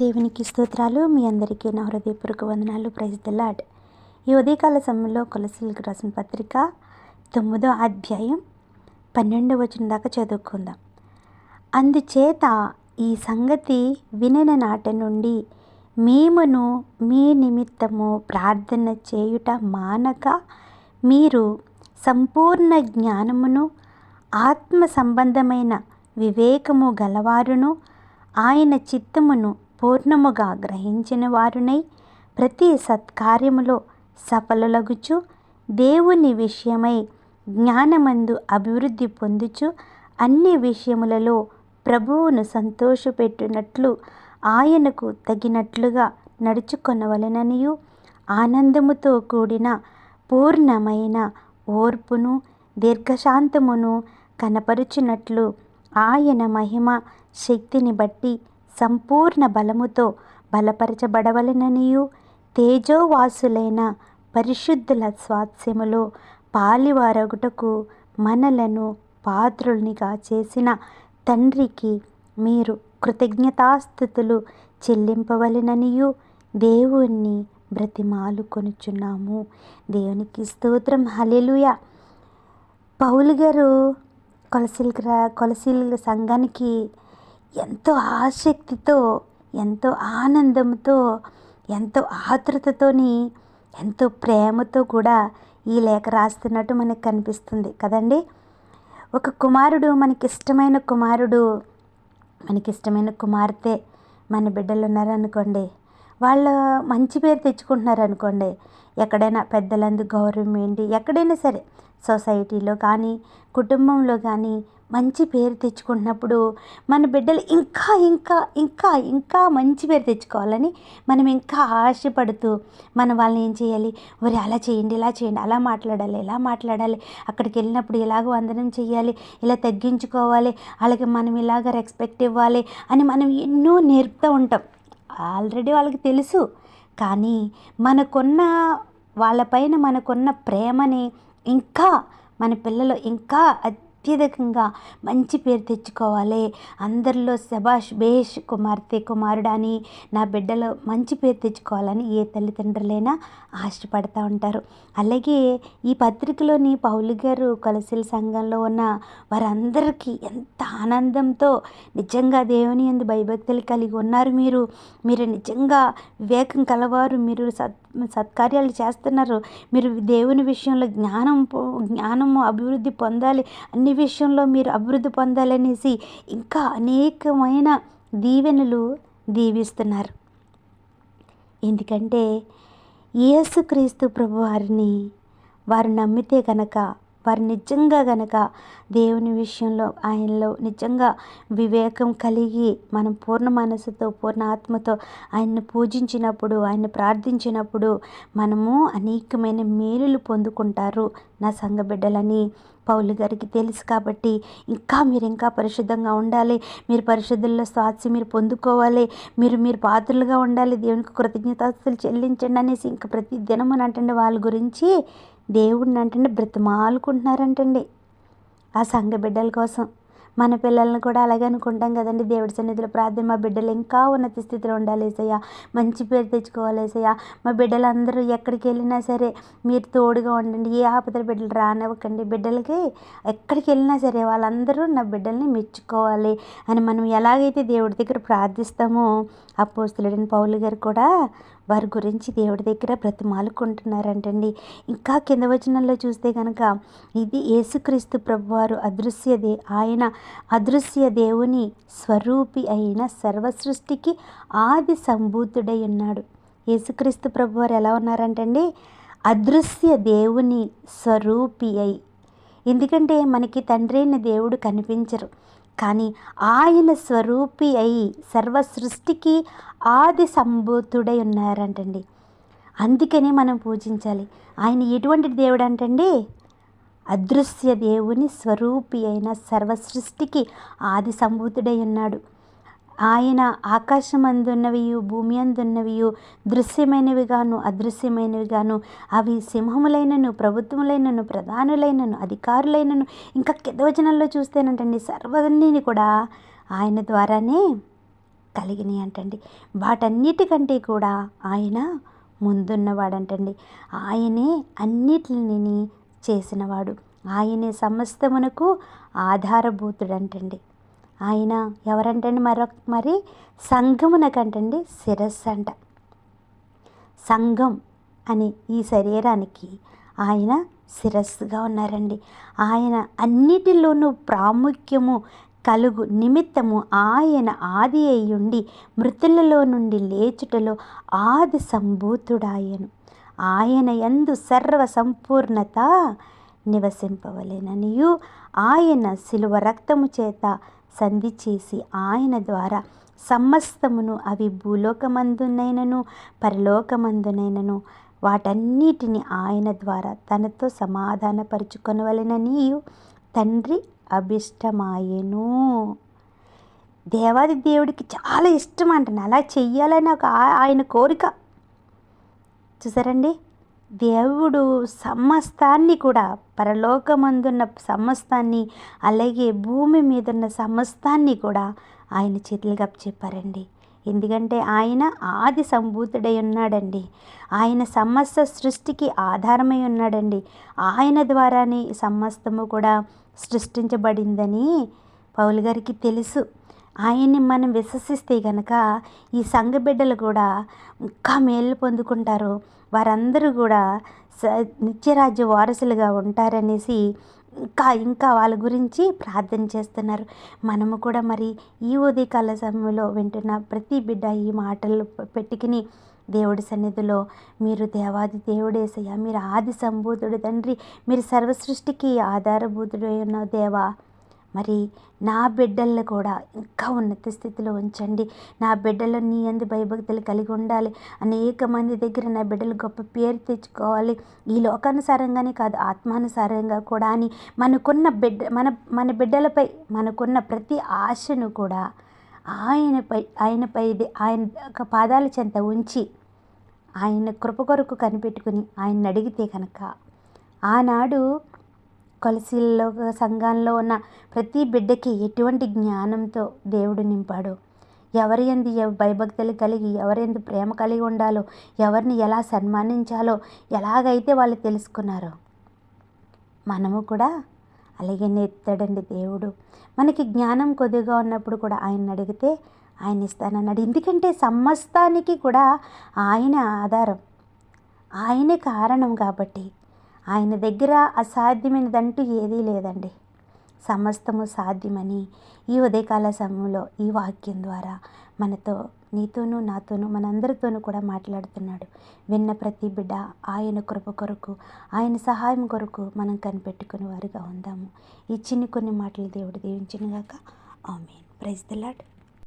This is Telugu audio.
దేవునికి స్తోత్రాలు. మీ అందరికీ నా హృదయపూర్వక వందనాలు. ప్రైజ్ ద లాడ్ ఈ ఉదయకాల సమయంలో కొలసీలకు రాసిన పత్రిక తొమ్మిదో అధ్యాయం పన్నెండవ వచ్చిన దాకా చదువుకుందాం. అందుచేత ఈ సంగతి వినిన నాట నుండి మేమును మీ నిమిత్తము ప్రార్థన చేయుట మానక మీరు సంపూర్ణ జ్ఞానమును ఆత్మ సంబంధమైన వివేకము గలవారును ఆయన చిత్తమును పూర్ణముగా గ్రహించిన వారునై ప్రతి సత్కార్యములో సఫలులగుచు దేవుని విషయమై జ్ఞానమందు అభివృద్ధి పొందుచు అన్ని విషయములలో ప్రభువును సంతోషపెట్టునట్లు ఆయనకు తగినట్లుగా నడుచుకొనవలెననియు ఆనందముతో కూడిన పూర్ణమైన ఓర్పును దీర్ఘశాంతమును కనపరుచునట్లు ఆయన మహిమ శక్తిని బట్టి సంపూర్ణ బలముతో బలపరచబడవలననియు. తేజోవాసులైన పరిశుద్ధుల స్వాస్యములో పాలివారగుటకు మనలను పాత్రుల్నిగా చేసిన తండ్రికి మీరు కృతజ్ఞతాస్థుతులు చెల్లింపవలెననియు. దేవుణ్ణి బ్రతిమాలు కొనుచున్నాము. దేవునికి స్తోత్రం. హలెలుయ పౌలు గారు కొలసిల్ కొలసిల్ సంఘానికి ఎంతో ఆసక్తితో ఎంతో ఆనందంతో ఎంతో ఆతృతతోని ఎంతో ప్రేమతో కూడా ఈ లేఖ రాస్తున్నట్టు మనకు కనిపిస్తుంది కదండి? ఒక కుమారుడు మనకిష్టమైన కుమారుడు మనకిష్టమైన కుమార్తె మన బిడ్డలు ఉన్నారనుకోండి వాళ్ళ మంచి పేరు తెచ్చుకుంటున్నారు అనుకోండి ఎక్కడైనా పెద్దలందు గౌరవం ఏంటి ఎక్కడైనా సరే సొసైటీలో కానీ కుటుంబంలో కానీ మంచి పేరు తెచ్చుకుంటున్నప్పుడు మన బిడ్డలు ఇంకా ఇంకా ఇంకా ఇంకా మంచి పేరు తెచ్చుకోవాలని మనం ఇంకా ఆశపడుతూ మనం వాళ్ళని ఏం చేయాలి? ఒరే అలా చేయండి ఇలా చేయండి అలా మాట్లాడాలి ఇలా మాట్లాడాలి. అక్కడికి వెళ్ళినప్పుడు ఇలాగ వందనం చేయాలి ఇలా తగ్గించుకోవాలి అలాగే మనం ఇలాగ రెస్పెక్ట్ ఇవ్వాలి అని మనం ఎన్నో నేర్పుతూ ఉంటాం. ఆల్రెడీ వాళ్ళకి తెలుసు. కానీ మనకున్న వాళ్ళపైన మనకున్న ప్రేమని ఇంకా మన పిల్లలు ఇంకా అత్యధికంగా మంచి పేరు తెచ్చుకోవాలి. అందరిలో శభాష్ బేష్ కుమార్తె కుమారుడని నా బిడ్డలో మంచి పేరు తెచ్చుకోవాలని ఏ తల్లిదండ్రులైనా ఆశపడతా ఉంటారు. అలాగే ఈ పత్రికలోని పౌలు గారు కొలసిల సంఘంలో ఉన్న వారందరికీ ఎంత ఆనందంతో నిజంగా దేవుని ఎందు భయభక్తులు కలిగి ఉన్నారు మీరు. మీరు నిజంగా వివేకం కలవారు. మీరు సత్ సత్కార్యాలు చేస్తున్నారు. మీరు దేవుని విషయంలో జ్ఞానం జ్ఞానము అభివృద్ధి పొందాలి. అన్ని విషయంలో మీరు అభివృద్ధి పొందాలనేసి ఇంకా అనేకమైన దీవెనలు దీవిస్తున్నారు. ఎందుకంటే యేసుక్రీస్తు ప్రభు వారిని వారు నమ్మితే కనుక వారు నిజంగా గనక దేవుని విషయంలో ఆయనలో నిజంగా వివేకం కలిగి మనం పూర్ణ మనసుతో పూర్ణ ఆత్మతో ఆయన్ని పూజించినప్పుడు ఆయన ప్రార్థించినప్పుడు మనము అనేకమైన మేలులు పొందుకుంటారు. నా సంఘ బిడ్డలని పౌలు గారికి తెలుసు కాబట్టి ఇంకా మీరు ఇంకా పరిశుద్ధంగా ఉండాలి. మీరు పరిశుద్ధుల్లో స్వాస్యం మీరు పొందుకోవాలి. మీరు మీరు పాత్రలుగా ఉండాలి. దేవునికి కృతజ్ఞతాస్తులు చెల్లించండి అనేసి ఇంకా ప్రతి దినము అంటే వాళ్ళ గురించి దేవుడిని అంటే బ్రతిమాలుకుంటున్నారంటండి. ఆ సంఘ బిడ్డల కోసం. మన పిల్లల్ని కూడా అలాగే అనుకుంటాం కదండి. దేవుడి సన్నిధిలో ప్రార్థన మా బిడ్డలు ఇంకా ఉన్నత స్థితిలో ఉండాలి ఏసయ్య. మంచి పేరు తెచ్చుకోవాలి ఏసయ్య. మా బిడ్డలందరూ ఎక్కడికి వెళ్ళినా సరే మీరు తోడుగా ఉండండి. ఏ ఆపదల బిడ్డలు రానివ్వకండి. బిడ్డలకి ఎక్కడికి వెళ్ళినా సరే వాళ్ళందరూ నా బిడ్డల్ని మెచ్చుకోవాలి అని మనం ఎలాగైతే దేవుడి దగ్గర ప్రార్థిస్తామో అపోస్తులుడిని పౌలు గారు కూడా వారి గురించి దేవుడి దగ్గర బ్రతిమాలుకుంటున్నారంటండి. ఇంకా కింద వచనంలో చూస్తే కనుక ఇది యేసుక్రీస్తు ప్రభువారు అదృశ్య దే ఆయన అదృశ్య దేవుని స్వరూపి అయిన సర్వసృష్టికి ఆది సంభూతుడై ఉన్నాడు. యేసుక్రీస్తు ప్రభువారు ఎలా ఉన్నారంటండి? అదృశ్య దేవుని స్వరూపి అయి. ఎందుకంటే మనకి తండ్రి అయిన దేవుడు కనిపించరు. కానీ ఆయన స్వరూపి అయి సర్వ సృష్టికి ఆది సంభూతుడై ఉన్నారంటండి. అందుకని మనం పూజించాలి. ఆయన ఎటువంటి దేవుడు అంటండి? అదృశ్య దేవుని స్వరూపి అయిన సర్వ సృష్టికి ఆది సంభూతుడై ఉన్నాడు. ఆయన ఆకాశమందున్నవియు భూమి అందున్నవియు దృశ్యమైనవిగాను అదృశ్యమైనవిగాను. అవి సింహములైనను ప్రభుత్వములైనను ప్రధానులైనను అధికారులైనను ఇంకా కిదవచనంలో చూస్తేనంటండి సర్వన్నీ కూడా ఆయన ద్వారానే కలిగినాయి అంటండి. వాటన్నిటికంటే కూడా ఆయన ముందున్నవాడంటండి. ఆయనే అన్నిటిని చేసినవాడు. ఆయనే సమస్తమునకు ఆధారభూతుడంటండి. ఆయన ఎవరంటండి మరొక మరి? సంఘమునకంటండి శిరస్సు అంట సంఘం అని ఈ శరీరానికి ఆయన శిరస్సుగా ఉన్నారండి. ఆయన అన్నిటిలోనూ ప్రాముఖ్యము కలుగు నిమిత్తము ఆయన ఆది అయ్యుండి మృతులలో నుండి లేచుటలో ఆది సంభూతుడాయను. ఆయన ఎందు సర్వ సంపూర్ణత నివసింపవలేననియు. ఆయన శిలువ రక్తము చేత సంధి చేసి ఆయన ద్వారా సమస్తమును అవి భూలోకమందునైనను పరలోకమందునైనను వాటన్నిటిని ఆయన ద్వారా తనతో సమాధానపరుచుకొనవలెనని తండ్రి అభిష్టమాయెను. దేవాది దేవుడికి చాలా ఇష్టం అంటాను అలా చెయ్యాలని ఒక ఆయన కోరిక. చూసారండి? దేవుడు సమస్తాన్ని కూడా పరలోకమందున్న సమస్తాన్ని అలాగే భూమి మీదున్న సమస్తాన్ని కూడా ఆయన చేతులుగా చెప్పారండి. ఎందుకంటే ఆయన ఆది సంభూతుడై ఉన్నాడండి. ఆయన సమస్త సృష్టికి ఆధారమై ఉన్నాడండి. ఆయన ద్వారానే సమస్తము కూడా సృష్టించబడిందని పౌలు గారికి తెలుసు. ఆయన్ని మనం విశ్వసిస్తే గనక ఈ సంఘ బిడ్డలు కూడా ఇంకా మేలు పొందుకుంటారు. వారందరూ కూడా స నిత్యరాజ్య వారసులుగా ఉంటారనేసి ఇంకా ఇంకా వాళ్ళ గురించి ప్రార్థన చేస్తున్నారు. మనము కూడా మరి ఈ ఉదయకాల సమయంలో వింటున్న ప్రతి బిడ్డ ఈ మాటలు పెట్టుకుని దేవుడి సన్నిధిలో మీరు దేవాది దేవుడేసయ్యా మీరు ఆది సంభూతుడు తండ్రి మీరు సర్వసృష్టికి ఆధారభూతుడు ఉన్న దేవా. మరి నా బిడ్డలను కూడా ఇంకా ఉన్నత స్థితిలో ఉంచండి. నా బిడ్డలు నీ అందు భయభక్తులు కలిగి ఉండాలి. అనేక మంది దగ్గర నా బిడ్డలు గొప్ప పేరు తెచ్చుకోవాలి. ఈ లోకానుసారంగానే కాదు ఆత్మానుసారంగా కూడా అని మనకున్న బిడ్డ మన మన బిడ్డలపై మనకున్న ప్రతి ఆశను కూడా ఆయనపై ఆయనపై ఆయన ఒక పాదాల చెంత ఉంచి ఆయన కృప కొరకు కనిపెట్టుకుని ఆయన అడిగితే కనుక ఆనాడు కొలసీల్లో సంఘంలో ఉన్న ప్రతి బిడ్డకి ఎటువంటి జ్ఞానంతో దేవుడు నింపాడు? ఎవరి ఎందు భయభక్తులు కలిగి ఎవరి ఎందు ప్రేమ కలిగి ఉండాలో ఎవరిని ఎలా సన్మానించాలో ఎలాగైతే వాళ్ళు తెలుసుకున్నారో మనము కూడా అలాగే నేర్తాడండి దేవుడు. మనకి జ్ఞానం కొద్దిగా ఉన్నప్పుడు కూడా ఆయన అడిగితే ఆయన ఇస్తానన్నాడు. ఎందుకంటే సమస్తానికి కూడా ఆయన ఆధారం. ఆయనే కారణం కాబట్టి ఆయన దగ్గర అసాధ్యమైనదంటూ ఏదీ లేదండి. సమస్తము సాధ్యమని ఈ ఉదయకాల సమయంలో ఈ వాక్యం ద్వారా మనతో నీతోనూ నాతోనూ మనందరితోనూ కూడా మాట్లాడుతున్నాడు. విన్న ప్రతి బిడ్డ ఆయన కృప కొరకు ఆయన సహాయం కొరకు మనం కనిపెట్టుకునే వారిగా ఉందాము. ఈ చిన్ని కొన్ని మాటలు దేవుడు దీవించినగాక ఆమె ప్రైజ్ ద లాడ్